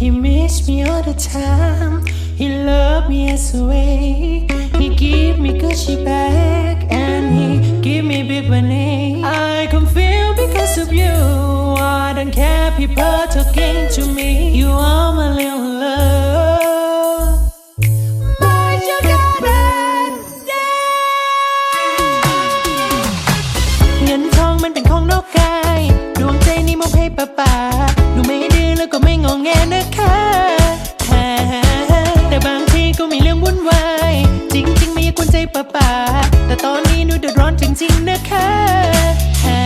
He miss me all the time. He love me as a way. He give me Gucci bag and he give me big money. I confused because of you. I don't care people talking to me. You are my little love. My sugar daddy. เงินทองมันเป็นของนอกกาย ดวงใจนี่มอบให้ป้าป่าหนูไม่ดื้อแล้วก็ไม่งองแงนะ ตอนนี้หนูเดือดร้อนจริง ๆ นะคะฮ่า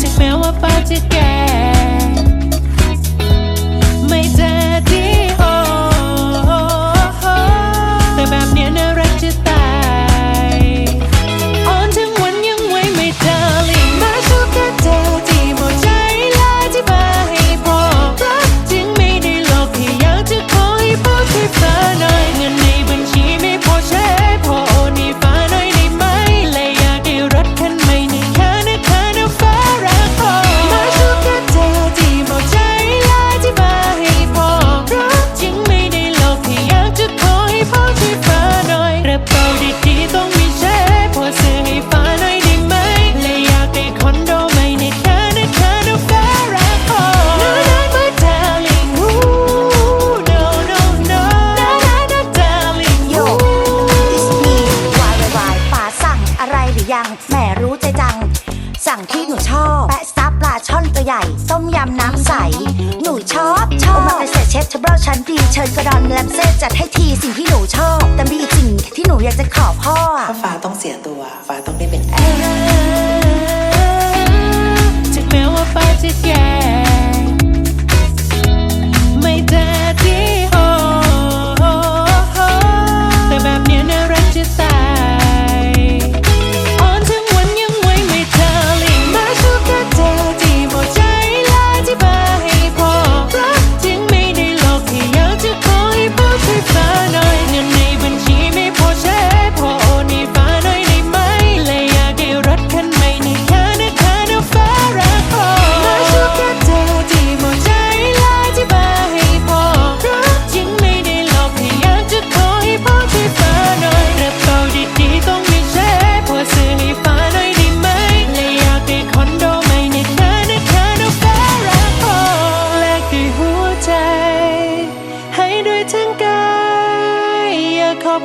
ถึงแม้ว่าฟ้าจะแก่ ที่หนูชอบ แปะสตาปลาช่อนตัวใหญ่ ต้มยำน้ำใส หนูชอบชอบมาเกษตรเชฟทเบิลชั้นดีเชิญกระดอนแลมเซ่จัดให้ทีสิ่งที่หนูชอบ แต่มีอีกสิ่งที่หนูอยากจะขอพ่อ ถ้าฟ้าต้องเสียตัว ฟ้าต้องได้เป็นแอร์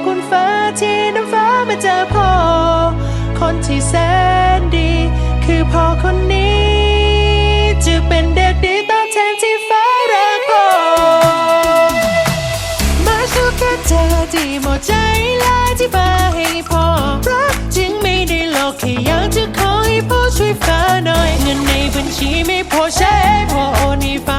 คุณฟ้าที่น้ำฟ้ามาเจอพ่อ คนที่แสนดี คือพ่อคนนี้ จะเป็นเด็กดีตอบแทนที่ฟ้ารักพ่อ มาชอบแค่เธอที่หมดใจและที่มาให้พอรักจริงไม่ได้หลอกแค่อยากจะขอให้พ่อช่วยฟ้าหน่อย เงินในบัญชีไม่พอใช้พ่อโอนี้ฟ้า